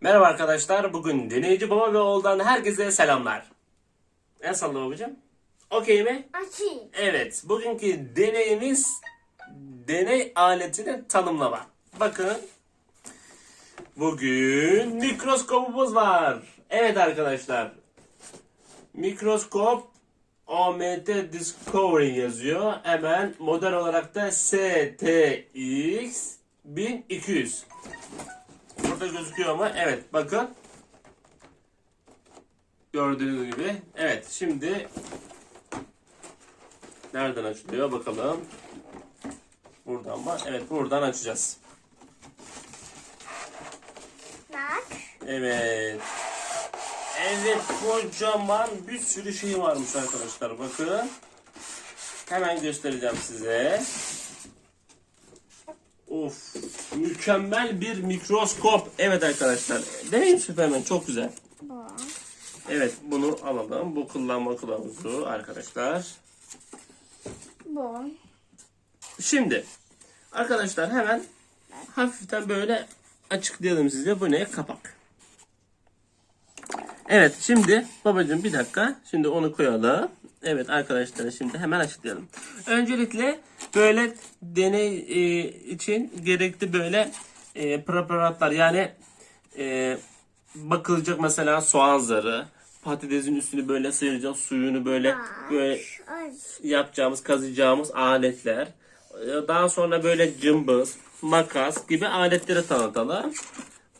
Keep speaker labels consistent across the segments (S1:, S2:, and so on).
S1: Merhaba arkadaşlar. Bugün deneyici baba ve oğuldan herkese selamlar. El salla babacığım. Okey mi?
S2: Açayım.
S1: Evet. Bugünkü deneyimiz deney aletini tanımlama. Bakın. Bugün mikroskopumuz var. Evet arkadaşlar. Mikroskop OMT Discovery yazıyor. Hemen model olarak da STX 1200. Burada gözüküyor ama evet bakın. Gördüğünüz gibi. Evet şimdi nereden açılıyor bakalım. Buradan mı? Evet buradan açacağız.
S2: Bak.
S1: Evet. Evet kocaman bir sürü şey varmış arkadaşlar bakın. Hemen göstereceğim size. Of mükemmel bir mikroskop. Evet arkadaşlar. Deneyim Süpermen çok güzel. Evet bunu alalım. Bu kullanma kılavuzu arkadaşlar.
S2: Bu.
S1: Şimdi arkadaşlar hemen hafiften böyle açıklayalım size. Bu ne? Kapak. Evet şimdi babacığım bir dakika. Şimdi onu koyalım. Evet arkadaşlar şimdi hemen açıklayalım. Öncelikle böyle deney e, için gerekli böyle e, preparatlar yani e, bakılacak mesela soğan zarı, patatesin üstünü böyle sıyıracağız, suyunu böyle böyle yapacağımız, kazıyacağımız aletler. Ee, Daha sonra böyle cımbız, makas gibi aletleri tanıtalım.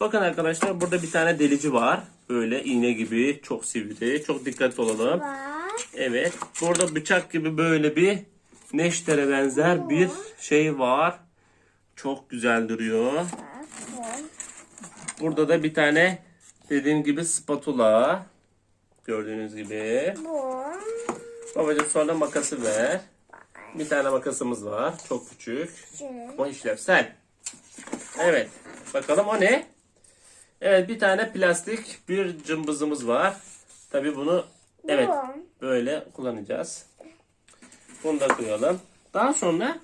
S1: Bakın arkadaşlar burada bir tane delici var. Böyle iğne gibi çok sivri. Çok dikkatli olalım. Evet. Burada bıçak gibi böyle bir neştere benzer bir şey var. Çok güzel duruyor. Burada da bir tane dediğim gibi spatula. Gördüğünüz gibi.
S2: Bu.
S1: Babacım sonra makası ver. Bir tane makasımız var. Çok küçük. O işlevsel. Evet. Bakalım o ne? Evet bir tane plastik bir cımbızımız var. Tabi bunu evet böyle kullanacağız. Bunu da koyalım. Daha sonra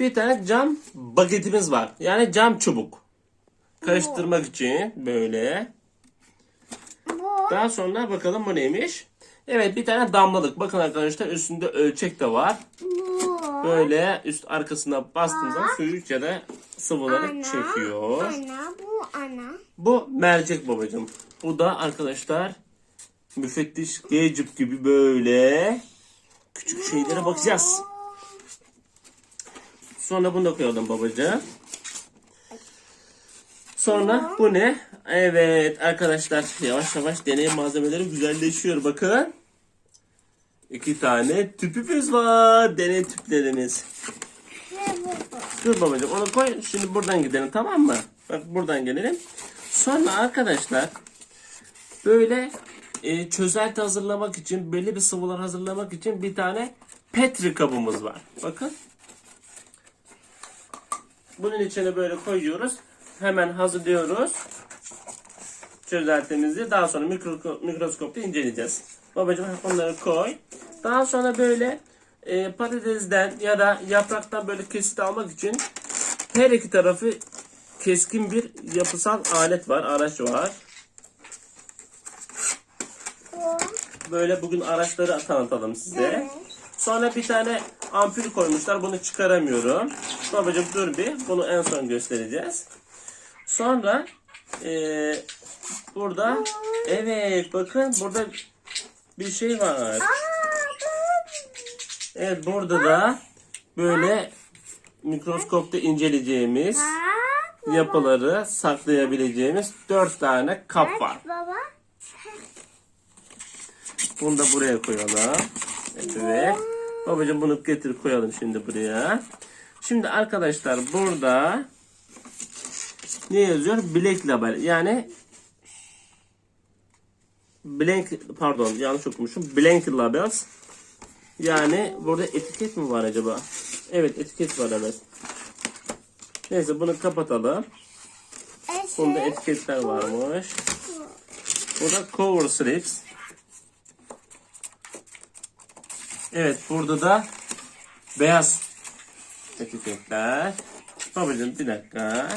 S1: bir tane cam bagetimiz var. Yani cam çubuk. Karıştırmak için böyle.
S2: Bu.
S1: Daha sonra bakalım bu neymiş? Evet bir tane damlalık. Bakın arkadaşlar üstünde ölçek de var. Böyle üst arkasına bastığımız zaman suyu ya da sıvıları
S2: Ana.
S1: çekiyor.
S2: Ana. Bu ana.
S1: Bu mercek babacığım. Bu da arkadaşlar müfettiş Gecip gibi böyle küçük şeylere bakacağız. Sonra bunu da koyalım babacığım. Sonra bu ne? Evet arkadaşlar yavaş yavaş deney malzemeleri güzelleşiyor bakın. İki tane tüpümüz var. Deney tüplerimiz. Dur babacığım onu koy. Şimdi buradan gidelim tamam mı? Bak buradan gelelim. Sonra arkadaşlar böyle e, çözelti hazırlamak için belli bir sıvılar hazırlamak için bir tane petri kabımız var. Bakın. Bunun içine böyle koyuyoruz. Hemen hazırlıyoruz. Çözeltimizi daha sonra mikro, mikroskopta inceleyeceğiz. Babacığım onları koy. Daha sonra böyle e, patatesden ya da yapraktan böyle kesit almak için her iki tarafı keskin bir yapısal alet var, araç var.
S2: Bu.
S1: Böyle bugün araçları tanıtalım size. Sonra bir tane ampul koymuşlar. Bunu çıkaramıyorum. Babacığım dur bir. Bunu en son göstereceğiz. Sonra eee, burada evet bakın burada bir şey var. Evet burada da böyle mikroskopta inceleyeceğimiz yapıları saklayabileceğimiz dört tane kap var.
S2: Baba.
S1: Bunu da buraya koyalım. Evet. Babacığım bunu getir koyalım şimdi buraya. Şimdi arkadaşlar burada ne yazıyor? Black label. Yani blank pardon yanlış okumuşum. Blank labels. Yani burada etiket mi var acaba? Evet etiket var evet. Neyse bunu kapatalım. Bunda etiketler varmış. Burada cover slips. Evet burada da beyaz etiketler. Babacığım bir dakika.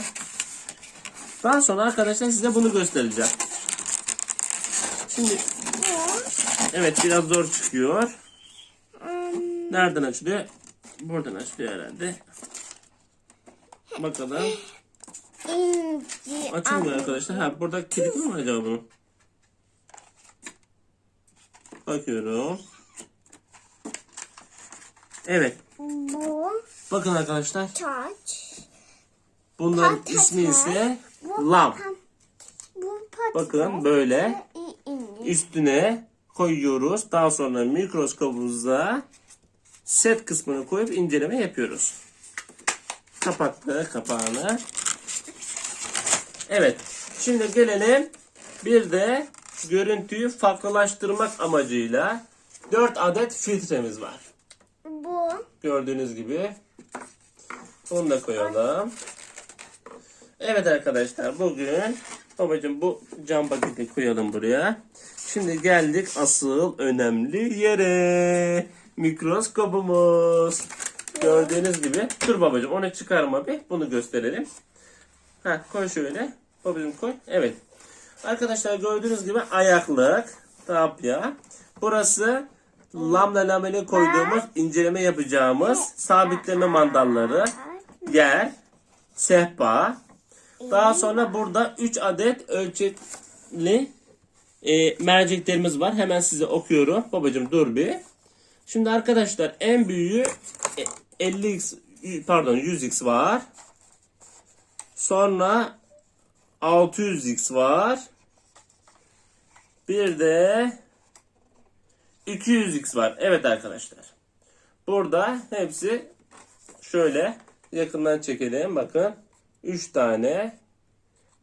S1: Daha sonra arkadaşlar size bunu göstereceğim. Şimdi evet biraz zor çıkıyor. Nereden açılıyor? Buradan açılıyor herhalde. Bakalım. Açılmıyor arkadaşlar. Ha burada kilit mi acaba bunun? Bakıyorum. Evet.
S2: Bu.
S1: Bakın arkadaşlar.
S2: Taç.
S1: Bunların
S2: Patates.
S1: ismi ise
S2: Bu
S1: lam.
S2: pam- Bu patates.
S1: Bakın böyle üstüne koyuyoruz. Daha sonra mikroskopumuza set kısmını koyup inceleme yapıyoruz. Kapattı kapağını. Evet. Şimdi gelelim bir de görüntüyü farklılaştırmak amacıyla 4 adet filtremiz var. Gördüğünüz gibi. Bunu da koyalım. Evet arkadaşlar bugün babacığım bu cam paketi koyalım buraya. Şimdi geldik asıl önemli yere. Mikroskopumuz. Gördüğünüz gibi. Dur babacığım onu çıkarma bir. Bunu gösterelim. Ha koy şöyle. Babacığım koy. Evet. Arkadaşlar gördüğünüz gibi ayaklık. Tapya. Burası lambda lameli koyduğumuz inceleme yapacağımız sabitleme mandalları. Yer. Sehpa. Daha sonra burada 3 adet ölçekli e, merceklerimiz var. Hemen size okuyorum. Babacığım dur bir. Şimdi arkadaşlar en büyüğü e, 50x pardon 100x var. Sonra 600x var. Bir de 200x var. Evet arkadaşlar. Burada hepsi şöyle yakından çekelim. Bakın 3 tane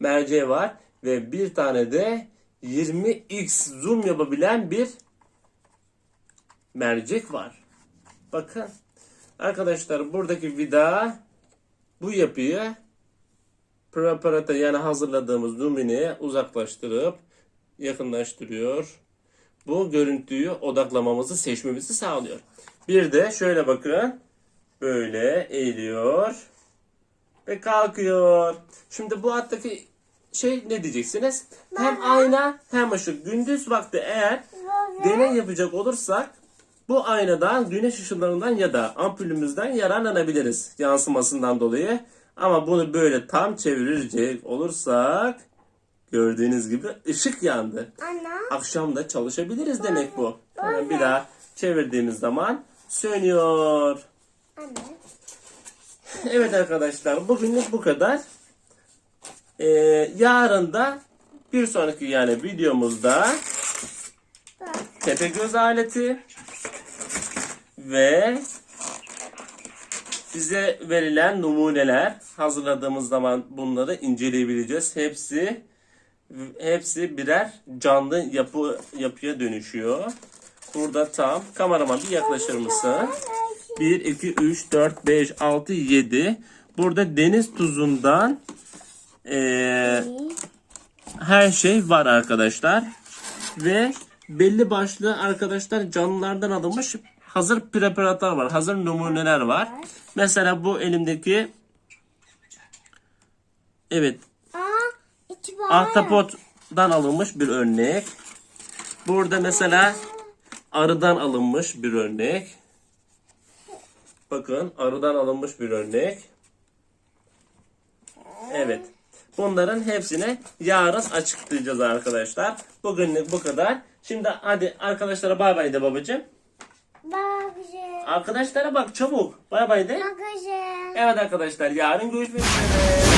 S1: merceği var ve bir tane de 20x zoom yapabilen bir mercek var. Bakın arkadaşlar buradaki vida bu yapıyı preparata yani hazırladığımız numuneye uzaklaştırıp yakınlaştırıyor. Bu görüntüyü odaklamamızı seçmemizi sağlıyor. Bir de şöyle bakın. Böyle eğiliyor. Ve kalkıyor. Şimdi bu hattaki şey ne diyeceksiniz? Hem ayna hem ışık. Gündüz vakti eğer deney yapacak olursak bu aynadan güneş ışınlarından ya da ampulümüzden yararlanabiliriz yansımasından dolayı. Ama bunu böyle tam çevirecek olursak gördüğünüz gibi ışık yandı.
S2: Ana.
S1: Akşam da çalışabiliriz demek bu. Hemen bir daha çevirdiğimiz zaman sönüyor.
S2: Anne.
S1: Evet arkadaşlar bugünlük bu kadar. Ee, yarın da bir sonraki yani videomuzda
S2: Bak.
S1: Tepegöz aleti ve bize verilen numuneler hazırladığımız zaman bunları inceleyebileceğiz. Hepsi hepsi birer canlı yapı yapıya dönüşüyor. Burada tam kameraman bir yaklaşır mısın? 1 2 3 4 5 6 7 Burada deniz tuzundan eee her şey var arkadaşlar. Ve belli başlı arkadaşlar canlılardan alınmış hazır preparatlar var. Hazır numuneler var. Mesela bu elimdeki evet
S2: var.
S1: ahtapotdan alınmış bir örnek. Burada mesela arıdan alınmış bir örnek. Bakın arıdan alınmış bir örnek. Evet. Bunların hepsini yarın açıklayacağız arkadaşlar. Bugünlük bu kadar. Şimdi hadi arkadaşlara bay bay de babacığım.
S2: Bagajı.
S1: Arkadaşlara bak çabuk. Bay bay de.
S2: Bagajı.
S1: Evet arkadaşlar yarın görüşmek üzere.